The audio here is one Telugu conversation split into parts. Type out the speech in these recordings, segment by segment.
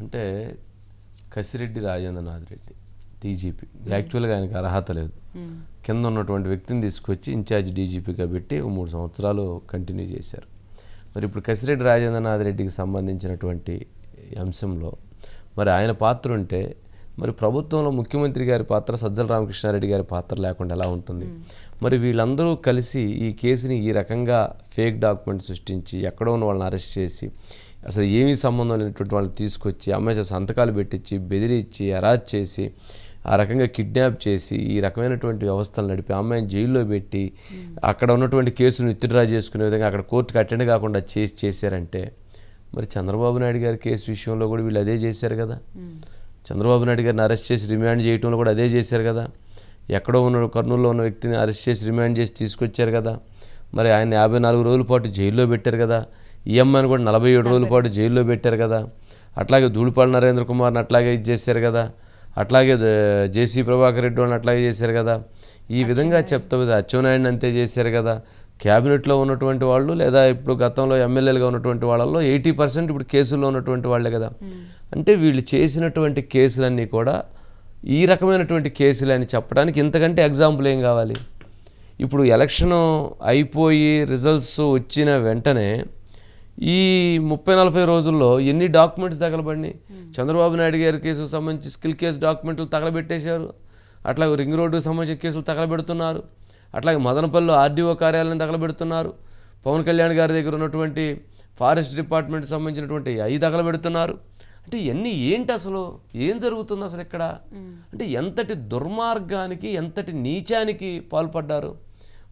అంటే కసిరెడ్డి రాజేంద్రనాథ్ రెడ్డి డీజీపీ. యాక్చువల్గా ఆయనకు అర్హత లేదు. కింద ఉన్నటువంటి వ్యక్తిని తీసుకొచ్చి ఇన్ఛార్జ్ డీజీపీగా పెట్టి మూడు సంవత్సరాలు కంటిన్యూ చేశారు. మరి ఇప్పుడు కసిరెడ్డి రాజేంద్రనాథ్ రెడ్డికి సంబంధించినటువంటి అంశంలో మరి ఆయన పాత్ర ఉంటే మరి ప్రభుత్వంలో ముఖ్యమంత్రి గారి పాత్ర సజ్జల రామకృష్ణారెడ్డి గారి పాత్ర లేకుండా ఎలా ఉంటుంది? మరి వీళ్ళందరూ కలిసి ఈ కేసుని ఈ రకంగా ఫేక్ డాక్యుమెంట్ సృష్టించి ఎక్కడో ఉన్న వాళ్ళని అరెస్ట్ చేసి అసలు ఏమీ సంబంధం లేనటువంటి వాళ్ళని తీసుకొచ్చి అమ్మాయి సంతకాలు పెట్టించి బెదిరించి అరాజ్ చేసి ఆ రకంగా కిడ్నాప్ చేసి ఈ రకమైనటువంటి వ్యవస్థలు నడిపి అమ్మాయిని జైల్లో పెట్టి అక్కడ ఉన్నటువంటి కేసును విత్డ్రా చేసుకునే విధంగా అక్కడ కోర్టుకు అటెండ్ కాకుండా చేసి చేశారంటే మరి చంద్రబాబు నాయుడు గారి కేసు విషయంలో కూడా వీళ్ళు అదే చేశారు కదా. చంద్రబాబు నాయుడు గారిని అరెస్ట్ చేసి రిమాండ్ చేయటంలో కూడా అదే చేశారు కదా. ఎక్కడో ఉన్న కర్నూలులో ఉన్న వ్యక్తిని అరెస్ట్ చేసి రిమాండ్ చేసి తీసుకొచ్చారు కదా. మరి ఆయన యాభై నాలుగు రోజుల పాటు జైల్లో పెట్టారు కదా. ఈ అమ్మాయిని కూడా నలభై ఏడు రోజుల పాటు జైల్లో పెట్టారు కదా. అట్లాగే ధూళిపాడు నరేంద్ర కుమార్ని అట్లాగే ఇది చేశారు కదా. అట్లాగే జేసీ ప్రభాకర్ రెడ్డి వాళ్ళని అట్లాగే చేశారు కదా. ఈ విధంగా చెప్తా అచ్చెన్నాయుడిని అంతే చేశారు కదా. క్యాబినెట్లో ఉన్నటువంటి వాళ్ళు లేదా ఇప్పుడు గతంలో ఎమ్మెల్యేలుగా ఉన్నటువంటి వాళ్ళల్లో ఎయిటీ పర్సెంట్ ఇప్పుడు కేసుల్లో ఉన్నటువంటి వాళ్ళే కదా. అంటే వీళ్ళు చేసినటువంటి కేసులన్నీ కూడా ఈ రకమైనటువంటి కేసులు అని చెప్పడానికి ఇంతకంటే ఎగ్జాంపుల్ ఏం కావాలి? ఇప్పుడు ఎలక్షన్ అయిపోయి రిజల్ట్స్ వచ్చిన వెంటనే ఈ ముప్పై నలభై రోజుల్లో ఎన్ని డాక్యుమెంట్స్ తగలబడినాయి? చంద్రబాబు నాయుడు గారి కేసుకు సంబంధించి స్కిల్ కేసు డాక్యుమెంట్లు తగలబెట్టేశారు. అట్లాగే రింగ్ రోడ్డుకు సంబంధించిన కేసులు తగలబెడుతున్నారు. అట్లాగే మదనపల్లిలో ఆర్డీఓ కార్యాలయం తగలబెడుతున్నారు. పవన్ కళ్యాణ్ గారి దగ్గర ఉన్నటువంటి ఫారెస్ట్ డిపార్ట్మెంట్కి సంబంధించినటువంటి అవి తగలబెడుతున్నారు. అంటే ఇవన్నీ ఏంటి అసలు? ఏం జరుగుతుంది అసలు ఇక్కడ? అంటే ఎంతటి దుర్మార్గానికి ఎంతటి నీచానికి పాల్పడ్డారు?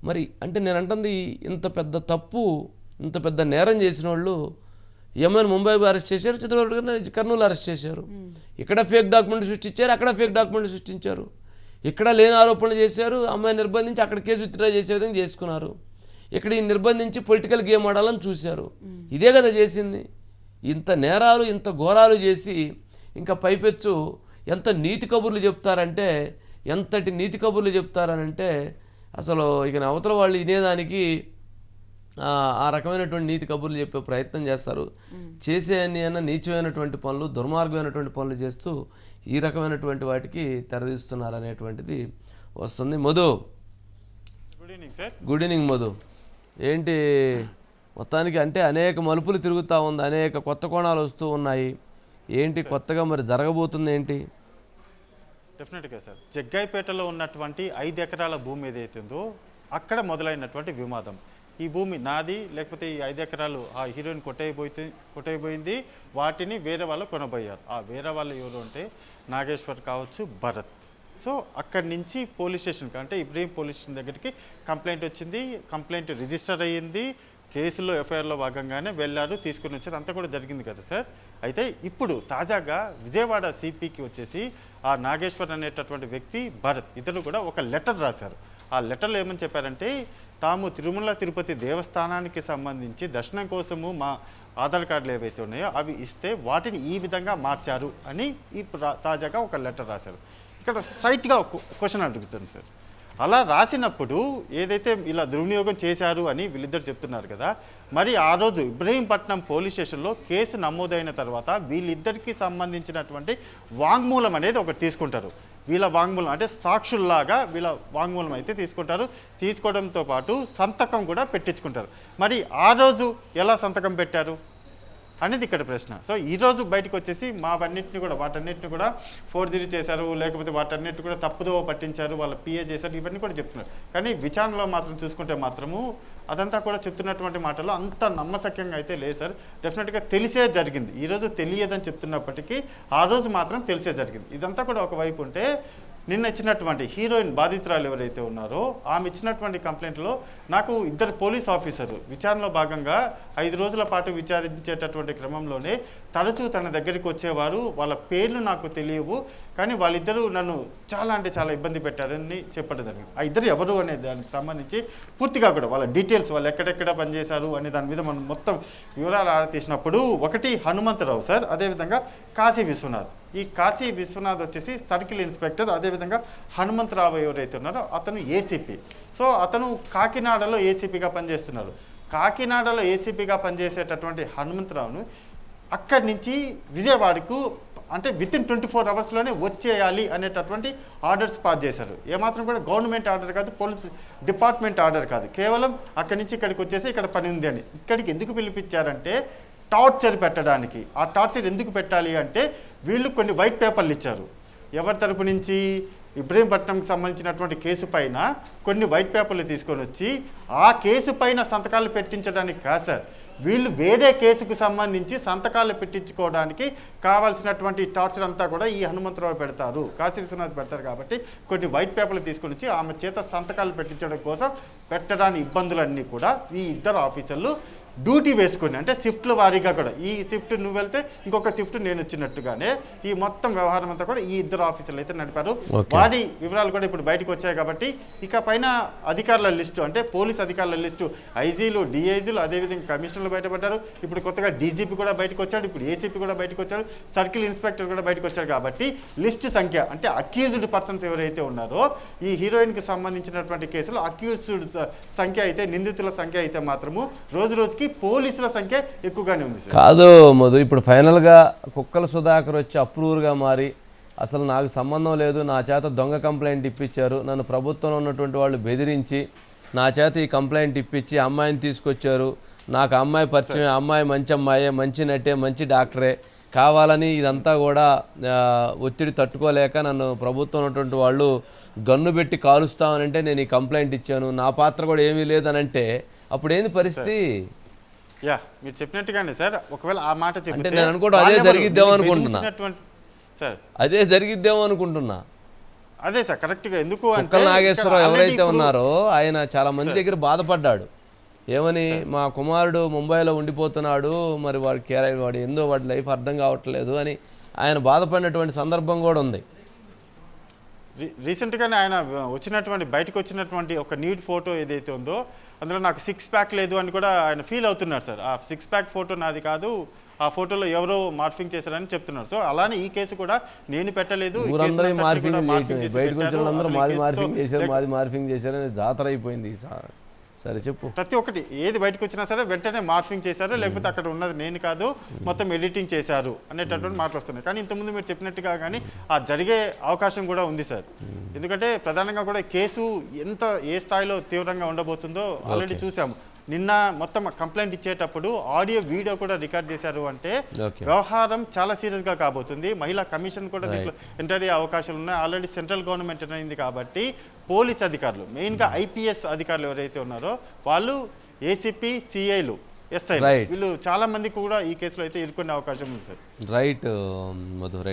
మరి అంటే నేను అంటుంది ఇంత పెద్ద తప్పు ఇంత పెద్ద నేరం చేసిన వాళ్ళు ఏమైనా ముంబై అరెస్ట్ చేశారు గారిని కర్నూలు అరెస్ట్ చేశారు. ఇక్కడ ఫేక్ డాక్యుమెంట్ సృష్టించారు అక్కడ ఫేక్ డాక్యుమెంట్ సృష్టించారు. ఇక్కడ లేని ఆరోపణలు చేశారు అమ్మాయి నిర్బంధించి అక్కడ కేసు విత్డ్రా చేసే విధంగా చేసుకున్నారు. ఇక్కడ ఈ నిర్బంధించి పొలిటికల్ గేమ్ ఆడాలని చూశారు. ఇదే కదా చేసింది. ఇంత నేరాలు ఇంత ఘోరాలు చేసి ఇంకా పైపెచ్చు ఎంత నీతి కబుర్లు చెప్తారంటే ఎంతటి నీతి కబుర్లు చెప్తారనంటే అసలు ఇక అవతల వాళ్ళు వినేదానికి ఆ, రకమైనటువంటి నీతి కబుర్లు చెప్పే ప్రయత్నం చేస్తారు. చేసే అన్ని అన్న నీచమైనటువంటి పనులు దుర్మార్గమైనటువంటి పనులు చేస్తూ ఈ రకమైనటువంటి వాటికి తెరదీస్తున్నారు అనేటువంటిది వస్తుంది. Madhu. Good evening sir good evening Madhu. ఏంటి? మొత్తానికి అంటే అనేక మలుపులు తిరుగుతూ ఉంది అనేక కొత్త కోణాలు వస్తూ ఉన్నాయి. ఏంటి కొత్తగా మరి జరగబోతుంది ఏంటి? డెఫినెట్గా సార్ జగ్గాయిపేటలో ఉన్నటువంటి ఐదు ఎకరాల భూమి ఏదైతే ఉందో అక్కడ మొదలైనటువంటి వివాదం. ఈ భూమి నాది లేకపోతే ఈ ఐదు ఎకరాలు ఆ హీరోయిన్ కొట్టయిపోయి కొట్టయిపోయింది వాటిని వేరే వాళ్ళు కొనబోయారు. ఆ వేరే వాళ్ళు ఎవరు అంటే నాగేశ్వర్ కావచ్చు భరత్. సో అక్కడి నుంచి పోలీస్ స్టేషన్కి అంటే ఇబ్రహీం పోలీస్ స్టేషన్ దగ్గరికి కంప్లైంట్ వచ్చింది. కంప్లైంట్ రిజిస్టర్ అయ్యింది. కేసులో ఎఫ్ఐఆర్లో భాగంగానే వెళ్ళారు తీసుకుని వచ్చారు. అంతా కూడా జరిగింది కదా సార్? అయితే ఇప్పుడు తాజాగా విజయవాడ సిపికి వచ్చేసి ఆ నాగేశ్వర్ అనేటటువంటి వ్యక్తి భరత్. ఇద్దరు కూడా ఒక లెటర్ రాశారు. ఆ లెటర్లో ఏమని చెప్పారంటే తాము తిరుమల తిరుపతి దేవస్థానానికి సంబంధించి దర్శనం కోసము మా ఆధార్ కార్డులు ఏవైతే ఉన్నాయో అవి ఇస్తే వాటిని ఈ విధంగా మార్చారు అని ఈ తాజాగా ఒక లెటర్ రాశారు. ఇక్కడ స్ట్రైట్గా క్వశ్చన్ అడుగుతాను సార్. అలా రాసినప్పుడు ఏదైతే ఇలా దుర్వినియోగం చేశారు అని వీళ్ళిద్దరు చెప్తున్నారు కదా మరి ఆ రోజు ఇబ్రహీంపట్నం పోలీస్ స్టేషన్లో కేసు నమోదైన తర్వాత వీళ్ళిద్దరికి సంబంధించినటువంటి వాంగ్మూలం అనేది ఒకటి తీసుకుంటారు. వీళ్ళ వాంగ్మూలం అంటే సాక్షుల్లాగా వీళ్ళ వాంగ్మూలం అయితే తీసుకుంటారు. తీసుకోవడంతో పాటు సంతకం కూడా పెట్టించుకుంటారు. మరి ఆ రోజు ఎలా సంతకం పెట్టారు? అనేది ఇక్కడ ప్రశ్న. సో ఈ రోజు బయటకు వచ్చేసి మావన్నింటిని కూడా వాటన్నిటిని కూడా ఫోర్జరీ చేశారు లేకపోతే వాటన్నిటిని కూడా తప్పుదో పట్టించారు వాళ్ళ పిఏ చేశారు ఇవన్నీ కూడా చెప్తున్నారు. కానీ విచారణలో మాత్రం చూసుకుంటే మాత్రము అదంతా కూడా చెప్తున్నటువంటి మాటలు అంత నమ్మశక్యంగా అయితే లేదు సార్. డెఫినెట్గా తెలిసే జరిగింది. ఈరోజు తెలియదని చెప్తున్నప్పటికీ ఆ రోజు మాత్రం తెలిసే జరిగింది. ఇదంతా కూడా ఒకవైపు ఉంటే నిన్న ఇచ్చినటువంటి హీరోయిన్ బాధితురాలు ఎవరైతే ఉన్నారో ఆమె ఇచ్చినటువంటి కంప్లైంట్లో నాకు ఇద్దరు పోలీస్ ఆఫీసర్లు విచారణలో భాగంగా ఐదు రోజుల పాటు విచారించేటటువంటి క్రమంలోనే తరచూ తన దగ్గరికి వచ్చేవారు. వాళ్ళ పేర్లు నాకు తెలియవు కానీ వాళ్ళిద్దరూ నన్ను చాలా అంటే చాలా ఇబ్బంది పెట్టారని చెప్పడం జరిగింది. ఆ ఇద్దరు ఎవరు అనే దానికి సంబంధించి పూర్తిగా కూడా వాళ్ళ డీటెయిల్స్ వాళ్ళు ఎక్కడెక్కడ పనిచేశారు అనే దాని మీద మనం మొత్తం వివరాలు ఆరా తీసినప్పుడు ఒకటి హనుమంతరావు సార్ అదేవిధంగా కాశీ విశ్వనాథ్. ఈ కాశీ విశ్వనాథ్ వచ్చేసి సర్కిల్ ఇన్స్పెక్టర్ అదేవిధంగా హనుమంతరావు ఎవరైతే ఉన్నారో అతను ఏసీపీ సో అతను కాకినాడలో ఏసీపీగా పనిచేస్తున్నారు. కాకినాడలో ఏసీపీగా పనిచేసేటటువంటి హనుమంతరావును అక్కడి నుంచి విజయవాడకు అంటే విత్ ఇన్ ట్వంటీ ఫోర్ అవర్స్లోనే వచ్చేయాలి అనేటటువంటి ఆర్డర్స్ పాస్ చేశారు. ఏమాత్రం కూడా గవర్నమెంట్ ఆర్డర్ కాదు పోలీస్ డిపార్ట్మెంట్ ఆర్డర్ కాదు. కేవలం అక్కడి నుంచి ఇక్కడికి వచ్చేసి ఇక్కడ పని ఉంది అని. ఇక్కడికి ఎందుకు పిలిపించారంటే టార్చర్ పెట్టడానికి. ఆ టార్చర్ ఎందుకు పెట్టాలి అంటే వీళ్ళు కొన్ని వైట్ పేపర్లు ఇచ్చారు. ఎవరి తరపు నుంచి? ఇబ్రహీంపట్నంకి సంబంధించినటువంటి కేసు పైన కొన్ని వైట్ పేపర్లు తీసుకొని వచ్చి ఆ కేసు పైన సంతకాలు పెట్టించడానికి కాదు సార్. వీళ్ళు వేరే కేసుకు సంబంధించి సంతకాలు పెట్టించుకోవడానికి కావాల్సినటువంటి టార్చర్ అంతా కూడా ఈ హనుమంతరావు పెడతారు. కాశీ విశ్వనాథ్ పెడతారు కాబట్టి కొన్ని వైట్ పేపర్లు తీసుకొని వచ్చి ఆమె చేత సంతకాలు పెట్టించడం కోసం పెట్టడానికి ఇబ్బందులన్నీ కూడా ఈ ఇద్దరు ఆఫీసర్లు డ్యూటీ వేసుకుని అంటే షిఫ్ట్ల వారీగా కూడా ఈ షిఫ్ట్ నువ్వు వెళ్తే ఇంకొక షిఫ్ట్ నేను వచ్చినట్టుగానే ఈ మొత్తం వ్యవహారం అంతా కూడా ఈ ఇద్దరు ఆఫీసర్లు అయితే నడిపారు. వారి వివరాలు కూడా ఇప్పుడు బయటకు వచ్చాయి కాబట్టి ఇక పైన అధికారుల లిస్టు అంటే పోలీస్ అధికారుల లిస్టు ఐజీలు డిఐజీలు అదేవిధంగా కమిషనర్లు బయటపడ్డారు. ఇప్పుడు కొత్తగా డీజీపీ కూడా బయటకు వచ్చాడు ఇప్పుడు ఏసీపీ కూడా బయటకు వచ్చాడు సర్కిల్ ఇన్స్పెక్టర్ కూడా బయటకు వచ్చాడు కాబట్టి లిస్ట్ సంఖ్య అంటే అక్యూజ్డ్ పర్సన్స్ ఎవరైతే ఉన్నారో ఈ హీరోయిన్కి సంబంధించినటువంటి కేసులో అక్యూజ్డ్ సంఖ్య అయితే నిందితుల సంఖ్య అయితే మాత్రము రోజు రోజుకి పోలీసుల సంఖ్య ఎక్కువగానే ఉంది కాదు మధు ఇప్పుడు ఫైనల్గా కుక్కల సుధాకర్ వచ్చి అప్రూవర్గా మారి అసలు నాకు సంబంధం లేదు నా చేత దొంగ కంప్లైంట్ ఇప్పించారు. నన్ను ప్రభుత్వంలో ఉన్నటువంటి వాళ్ళు బెదిరించి నా చేత ఈ కంప్లైంట్ ఇప్పించి అమ్మాయిని తీసుకొచ్చారు. నాకు అమ్మాయి పరిచయం అమ్మాయి మంచి అమ్మాయే మంచి నటే మంచి డాక్టరే. కావాలని ఇదంతా కూడా ఒత్తిడి తట్టుకోలేక నన్ను ప్రభుత్వం ఉన్నటువంటి వాళ్ళు గన్ను పెట్టి కాలుస్తామనంటే నేను ఈ కంప్లైంట్ ఇచ్చాను. నా పాత్ర కూడా ఏమీ లేదనంటే అప్పుడు ఏంది పరిస్థితి? యా మీరు చెప్పినట్టుగానే సార్ ఒకవేళ ఆ మాట చెప్తే నేను అనుకోవడం అదే వీళ్ళు అనుకుంటున్నా. సార్. అదే జరిగిద్దేమో అనుకుంటున్నా. అదే సార్ కరెక్ట్గా ఎందుకు అంటే నాగేశ్వరరావు ఎవరైతే ఉన్నారో ఆయన చాలా మంది దగ్గర బాధపడ్డాడు. ఏమని మా కుమారుడు ముంబైలో ఉండిపోతున్నాడు మరి వాడి కేర వాడు ఏందో వాడి లైఫ్ అర్థం కావట్లేదు అని ఆయన బాధపడినటువంటి సందర్భం కూడా ఉంది. రీసెంట్గానే ఆయన వచ్చినటువంటి బయటకు వచ్చినటువంటి ఒక నీడ్ ఫోటో ఏదైతే ఉందో అందులో నాకు సిక్స్ ప్యాక్ లేదు అని కూడా ఆయన ఫీల్ అవుతున్నారు సార్. ఆ సిక్స్ ప్యాక్ ఫోటో నాది కాదు ఆ ఫోటోలో ఎవరో మార్ఫింగ్ చేశారని చెప్తున్నారు. సో అలానే ఈ కేసు కూడా నేను పెట్టలేదు మార్ఫింగ్ చేశారు జాతర అయిపోయింది సరే చెప్పు. ప్రతి ఒక్కటి ఏది బయటకు వచ్చినా సరే వెంటనే మార్ఫింగ్ చేశారు లేకపోతే అక్కడ ఉన్నది నేను కాదు మొత్తం ఎడిటింగ్ చేశారు అనేటటువంటి మాటలు వస్తున్నాయి. కానీ ఇంతకుముందు మీరు చెప్పినట్టుగా కానీ ఆ జరిగే అవకాశం కూడా ఉంది సార్. ఎందుకంటే ప్రధానంగా కూడా కేసు ఎంత ఏ స్థాయిలో తీవ్రంగా ఉండబోతుందో ఆల్రెడీ చూసాము. నిన్న మొత్తం కంప్లైంట్ ఇచ్చేటప్పుడు ఆడియో వీడియో కూడా రికార్డ్ చేశారు అంటే. వ్యవహారం చాలా సీరియస్గా కాబోతుంది. మహిళా కమిషన్ కూడా దీంట్లో ఎంటర్ అయ్యే అవకాశాలు ఉన్నాయి. ఆల్రెడీ సెంట్రల్ గవర్నమెంట్ ఎంటర్ అయింది కాబట్టి పోలీస్ అధికారులు మెయిన్గా ఐపీఎస్ అధికారులు ఎవరైతే ఉన్నారో వాళ్ళు ఏసీపీ సిఐలు ఎస్ఐ. వీళ్ళు చాలా మంది కూడా ఈ కేసులో అయితే ఇరుక్కునే అవకాశం ఉంది సార్. Right Madhu right